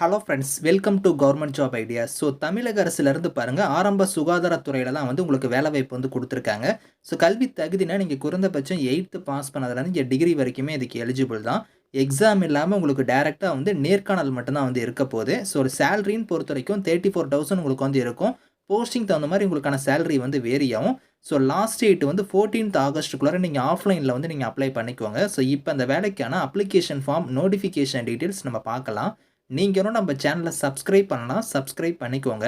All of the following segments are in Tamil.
Hello friends welcome to government job idea so தமிழக அரசுலேருந்து பாருங்கள் ஆரம்ப சுகாதாரத்துறையில் தான் வந்து உங்களுக்கு வேலைவாய்ப்பு வந்து கொடுத்துருக்காங்க. ஸோ கல்வி தகுதினா நீங்கள் குறைந்தபட்சம் எயித்து பாஸ் பண்ணதுலேருந்து இங்கே டிகிரி வரைக்குமே இதுக்கு எலிஜிபிள் தான். எக்ஸாம் இல்லாமல் உங்களுக்கு டேரெக்டாக வந்து நேர்காணல் மட்டும்தான் வந்து இருக்க போகுது. ஸோ ஒரு சேலரின்னு பொறுத்த வரைக்கும் தேர்ட்டி ஃபோர் தௌசண்ட் உங்களுக்கு வந்து இருக்கும். போஸ்டிங் தகுந்த மாதிரி உங்களுக்கான சேலரி வந்து வேரியாகும் ஸோ லாஸ்ட் டேட் வந்து ஃபோர்டீன்த் ஆகஸ்ட்டுக்குள்ளார நீங்கள் ஆஃப்லைனில் வந்து நீங்கள் அப்ளை பண்ணிக்கோங்க. ஸோ இப்போ அந்த வேலைக்கான அப்ளிகேஷன் ஃபார்ம் நோட்டிஃபிகேஷன் டீட்டெயில்ஸ் நம்ம பார்க்கலாம். நீங்களும் நம்ம சேனலை சப்ஸ்கிரைப் பண்ணலாம் சப்ஸ்கிரைப் பண்ணிக்கோங்க.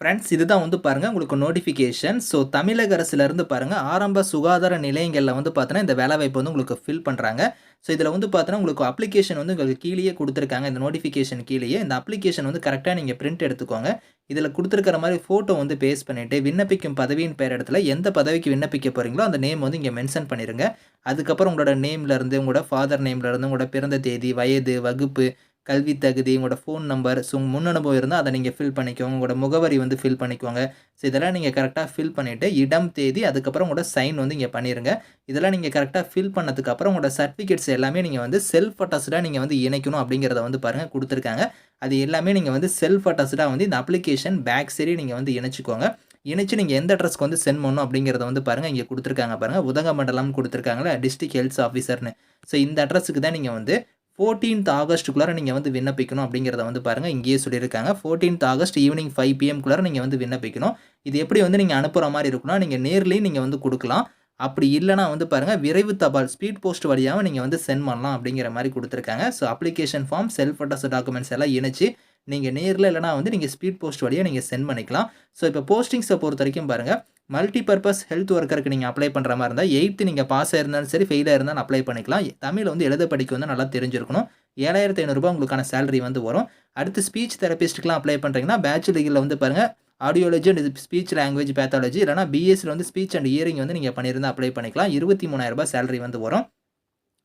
ஃப்ரெண்ட்ஸ் இதுதான் வந்து பாருங்கள் உங்களுக்கு நோட்டிஃபிகேஷன் ஸோ தமிழக அரசுலேருந்து பாருங்கள் ஆரம்ப சுகாதார நிலையங்களில் வந்து பார்த்தோன்னா இந்த வேலைவாய்ப்பு வந்து உங்களுக்கு ஃபில் பண்ணுறாங்க ஸோ இதில் வந்து பார்த்தோன்னா உங்களுக்கு அப்ளிகேஷன் வந்து உங்களுக்கு கீழேயே கொடுத்துருக்காங்க. இந்த நோட்டிஃபிகேஷன் கீழேயே இந்த அப்ளிகேஷன் வந்து கரெக்டாக நீங்கள் பிரிண்ட் எடுத்துக்கோங்க. இதில் கொடுத்துருக்கிற மாதிரி ஃபோட்டோ வந்து பேஸ் பண்ணிவிட்டு விண்ணப்பிக்கும் பதவியின் பேர் இடத்துல எந்த பதவிக்கு விண்ணப்பிக்க போகிறீங்களோ அந்த நேம் வந்து இங்கே மென்ஷன் பண்ணிடுங்க அதுக்கப்புறம் உங்களோட நேம்லேருந்து உங்களோட ஃபாதர் நேம்லேருந்து உங்களோட பிறந்த தேதி வயது வகுப்பு கல்வி தகுதி உங்களோட ஃபோன் நம்பர் ஸோ உங்கள் முன் அனுபவம் இருந்தால் அதை நீங்கள் ஃபில் பண்ணிக்கோங்க. உங்களோட முகவரி வந்து ஃபில் பண்ணிக்கோங்க. ஸோ இதெல்லாம் நீங்கள் கரெக்டாக ஃபில் பண்ணிவிட்டு இடம் தேதி அதுக்கப்புறம் உங்களோட சைன் வந்து இங்கே பண்ணிடுங்க இதெல்லாம் நீங்கள் கரெக்டாக ஃபில் பண்ணதுக்கப்புறம் உங்களோட சர்டிஃபிகேட்ஸ் எல்லாமே நீங்கள் வந்து செல்ஃப் அட்டாஸ்டாக நீங்கள் வந்து இணைக்கணும் அப்படிங்கிறத வந்து பாருங்கள் கொடுத்துருக்காங்க. அது எல்லாமே நீங்கள் வந்து செல்ஃப் அட்டாஸ்டாக வந்து இந்த அப்ளிகேஷன் பேக் சரி நீங்கள் வந்து இணைச்சிக்கோங்க. இணைச்சு நீங்கள் எந்த அட்ரஸ்க்கு வந்து சென்ட் பண்ணணும் அப்படிங்கிறத வந்து பாருங்கள் இங்கே கொடுத்துருக்காங்க பாருங்கள் உதகமண்டலம் கொடுத்துருக்காங்களே டிஸ்ட்ரிக்ட் ஹெல்த் ஆஃபீஸர்னு ஸோ இந்த அட்ரஸுக்கு தான் நீங்கள் வந்து ஃபோர்டீன்த் ஆகஸ்ட்டுக்குள்ளார நீங்கள் வந்து விண்ணப்பிக்கணும் அப்படிங்கிறத வந்து பாருங்கள் இங்கேயே சொல்லியிருக்காங்க. ஃபோர்டீன்த் ஆகஸ்ட் ஈவினிங் ஃபைவ் பிஎம்குள்ளார நீங்கள் வந்து விண்ணப்பிக்கணும். இது எப்படி வந்து நீங்கள் அனுப்புகிற மாதிரி இருக்குன்னா நீங்கள் நேர்லேயும் நீங்கள் வந்து கொடுக்கலாம். அப்படி இல்லைனா வந்து பாருங்கள் விரைவு தபால் ஸ்பீட் போஸ்ட் வழியாக நீங்கள் வந்து சென்ட் பண்ணலாம் அப்படிங்கிற மாதிரி கொடுத்துருக்காங்க. So application form self address documents எல்லாம் இணைச்சு நீங்கள் நேரில் இல்லைனா வந்து நீங்கள் ஸ்பீட் போஸ்ட் வழியாக நீங்கள் சென்ட் பண்ணிக்கலாம். ஸோ இப்போ போஸ்டிங்ஸை பொறுத்த வரைக்கும் பாருங்கள் மல்டி பர்பஸ் ஹெல்த் ஒர்க்கருக்கு நீங்கள் அப்ளை பண்ணுற மாதிரி இருந்தால் எயித்து நீங்கள் பாஸ் ஆயிருந்தாலும் சரி ஃபெயிலாக இருந்தாலும் அப்ளை பண்ணிக்கலாம். தமிழ் வந்து எழுத படிக்க வந்து நல்லா தெரிஞ்சிருக்கணும். ஏழாயிரத்து ஐநூறுரூபா உங்களுக்கான சேலரி வந்து வரும். அடுத்து ஸ்பீச் தெரபிஸ்ட்டுக்கெலாம் அப்ளை பண்ணுறீங்கன்னா பேச்சுலர் டிகிரியில் வந்து பாருங்கள் audiology and speech language pathology இல்லைனா பிஎஸ்சியில் வந்து ஸ்பீச் அண்ட் இயரிங் வந்து நீங்கள் பண்ணியிருந்தால் அப்ளை பண்ணிக்கலாம். இருபத்தி மூணாயிரரூபா சேலரி வந்து வரும்.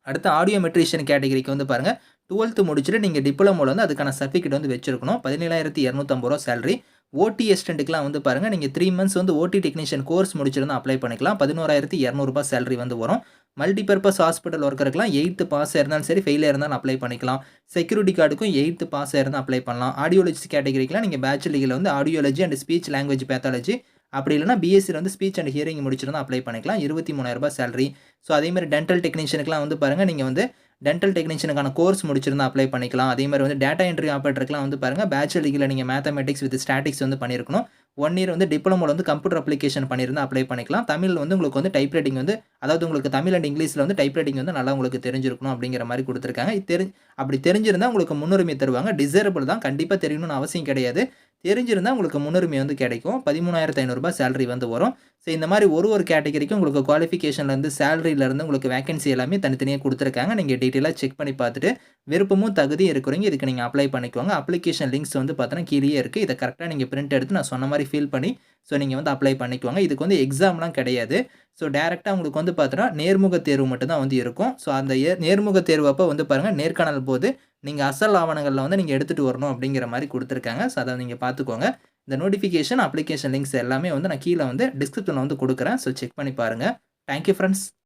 அடுத்து ஆடியோ மெட்ரிஷியன் கேட்டகரிக்கு வந்து பாருங்கள் டுவெல்த்து முடிச்சுட்டு நீங்கள் டிப்ளமோவில் வந்து அதுக்கான சர்டிஃபிகேட் வந்து வச்சிருக்கணும். பதினேழாயிரத்தி இரநூத்தம்பது ரூபா சேலரி ஓடி எஸ்டென்ட்டுக்குலாம் வந்து பாருங்கள் நீங்கள் த்ரீ மந்த்ஸ் வந்து ஓடி டெக்னீஷியன் கோர்ஸ் முடிச்சிருந்தால் அப்ளை பண்ணிக்கலாம். பதினோராயிரத்தி இரநூறுபா சேலரி வந்து வரும். மல்டிபர்பஸ் ஹாஸ்பிட்டல் ஒர்க்கருக்குலாம் எயித்து பாஸ் இருந்தாலும் சரி ஃபெயிலாக இருந்தாலும் அப்ளை பண்ணிக்கலாம். செக்யூரிட்டி கார்டுக்கும் எயித்து பாஸ் இருந்தால் அப்ளை பண்ணலாம். ஆடியோலஜி கேட்டகரிக்கெலாம் நீங்கள் பேச்சுலரியில் வந்து audiology and speech language pathology அப்படி இல்லைனா பிஎஸ்சியில் வந்து ஸ்பீச் அண்ட் ஹியரிங் முடிச்சிருந்தா அப்ளை பண்ணிக்கலாம். இருபத்தி மூணாயிரரூபா சேலரி ஸோ அதேமாதிரி டென்டல் டெக்னீஷியனுக்குலாம் வந்து பாருங்கள் நீங்கள் வந்து டென்டல் டெக்னீஷியனுக்கான கோர்ஸ் முடிச்சிருந்தா அப்ளை பண்ணிக்கலாம். அதே மாதிரி வந்து டேட்டா என்ட்ரி ஆப்ரேட்டருக்குலாம் வந்து பாருங்கள் பேச்சுலர் டிகிரியில் நீங்கள் மேத்தமெட்டிக்ஸ் வித் ஸ்டாட்டிக்ஸ் வந்து பண்ணியிருக்கணும் ஒன் இயர் வந்து டிப்ளமோவில் வந்து கம்ப்யூட்டர் அப்ளிகேஷன் பண்ணியிருந்தால் அப்ளை பண்ணிக்கலாம். தமிழ் வந்து உங்களுக்கு வந்து டைப் ரைட்டிங் வந்து அதாவது உங்களுக்கு தமிழ் அண்ட் இங்கிலீஷில் வந்து டைப் ரைட்டிங் வந்து நல்லா உங்களுக்கு தெரிஞ்சிருக்கணும் அப்படிங்கிற மாதிரி கொடுத்துருக்காங்க. தெரி அப்படி தெரிஞ்சிருந்தால் உங்களுக்கு முன்னுரிமை தருவாங்க. டிசேரபிள் தான். கண்டிப்பாக தெரியணும்னு அவசியம் கிடையாது. தெரிஞ்சிருந்தால் உங்களுக்கு முன்னுரிமை வந்து கிடைக்கும். பதிமூணாயிரத்து ஐநூறுரூபா சேலரி வந்து வரும். ஸோ இந்த மாதிரி ஒரு ஒரு கேட்டகரிக்கும் உங்களுக்கு குவாலிஃபிகேஷன்லேருந்து சேலரியிலேருந்து உங்களுக்கு வேகன்சி எல்லாமே தனித்தனியாக கொடுத்துருக்காங்க. நீங்கள் டீட்டெயிலாக செக் பண்ணி பார்த்துட்டு விருப்பமும் தகுதியும் இருக்கிறவங்க இதுக்கு நீங்கள் அப்ளை பண்ணிக்கோங்க. அப்ளிகேஷன் லிங்க்ஸ் வந்து பார்த்தோன்னா கீழே இருக்குது இதை கரெக்டாக நீங்கள் பிரிண்ட் எடுத்து நான் சொன்ன மாதிரி ஃபில் பண்ணி ஸோ நீங்கள் வந்து அப்ளை பண்ணிக்குவாங்க. இதுக்கு வந்து எக்ஸாம்லாம் கிடையாது. ஸோ டேரெக்டாக உங்களுக்கு வந்து பார்த்தோன்னா நேர்முக தேர்வு மட்டும்தான் வந்து இருக்கும். ஸோ அந்த நேர்முக தேர்வு அப்போ வந்து பாருங்கள் நேர்காணல் போது நீங்கள் அசல் ஆவணங்களில் வந்து நீங்கள் எடுத்துகிட்டு வரணும் அப்படிங்கிற மாதிரி கொடுத்துருக்காங்க. ஸோ அதை நீங்கள் பார்த்துக்கோங்க இந்த நோட்டிஃபிகேஷன் அப்ளிகேஷன் லிங்க்ஸ் எல்லாமே வந்து நான் கீழே வந்து டிஸ்கிரிப்ஷனில் வந்து கொடுக்குறேன். ஸோ செக் பண்ணி பாருங்கள் தேங்க்யூ ஃப்ரெண்ட்ஸ்